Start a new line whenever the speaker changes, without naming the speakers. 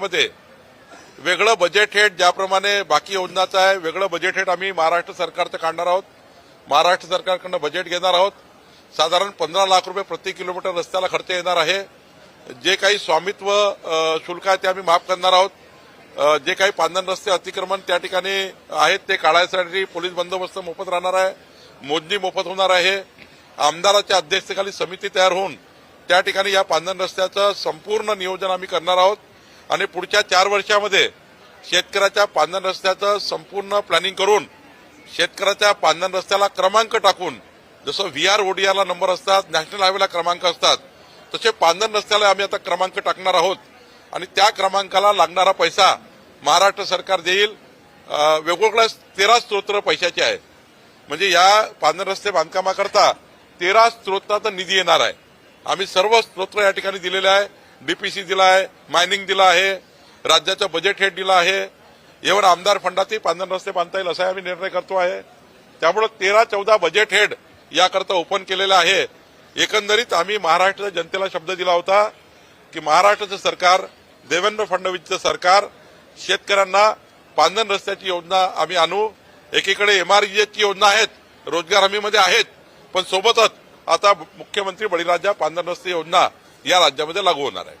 मध्ये. वेगळं budget hate ज्याप्रमाणे बाकी योजनाचं आहे वेगळं बजेट हेट आम्ही महाराष्ट्र सरकारचं काढणार आहोत. महाराष्ट्र सरकारकडनं बजेट घेणार आहोत. साधारण पंधरा लाख रुपये प्रति किलोमीटर रस्त्याला खर्च येणार आहे. जे काही स्वामित्व शुल्क आहे ते आम्ही माफ करणार आहोत. जे काही पांधन रस्ते अतिक्रमण त्या ठिकाणी आहेत ते काढायसाठी पोलीस बंदोबस्त मोफत राहणार आहे. मोजणी मोफत होणार आहे. आमदाराच्या अध्यक्षतेखाली समिती तयार होऊन त्या ठिकाणी या पांधन रस्त्याचं संपूर्ण नियोजन आम्ही करणार आहोत. आणि पुढच्या चार वर्षामध्ये शेतकऱ्याच्या पांधन रस्त्याचं संपूर्ण प्लॅनिंग करून शेतकऱ्याच्या पांधन रस्त्याला क्रमांक टाकून जसं व्ही आर ओडीआरला नंबर असतात नॅशनल हायवेला क्रमांक असतात तसे पांधन रस्त्याला आम्ही आता क्रमांक टाकणार आहोत. आणि त्या क्रमांकाला लागणारा पैसा महाराष्ट्र सरकार देईल. वेगवेगळ्या तेरा स्तोत्र पैशाचे आहेत. म्हणजे या पांढर रस्ते बांधकामाकरता तेरा स्त्रोत्राचा निधी येणार आहे. आम्ही सर्व स्त्रोत्र या ठिकाणी दिलेले आहे. डीपीसी दिला आहे मायनिंग दिला आहे राज्याचं बजेट हेड दिलं आहे. एवढं आमदार फंडातही पांढर रस्ते बांधता येईल असा आम्ही निर्णय करतो आहे. त्यामुळे तेरा चौदा बजेट हेड याकरता ओपन केलेलं आहे. एकंदरीत आम्ही महाराष्ट्राच्या जनतेला शब्द दिला होता की महाराष्ट्राचं सरकार देवेंद्र फडणवीसचं सरकार शेतकऱ्यांना पांधन रस्त्याची योजना आम्ही आणू. एकीकडे एमआरजीएसची योजना आहेत रोजगार हमीमध्ये आहेत पण सोबतच आता मुख्यमंत्री बळीराजा पांधन रस्ते योजना या राज्यामध्ये लागू होणार आहे.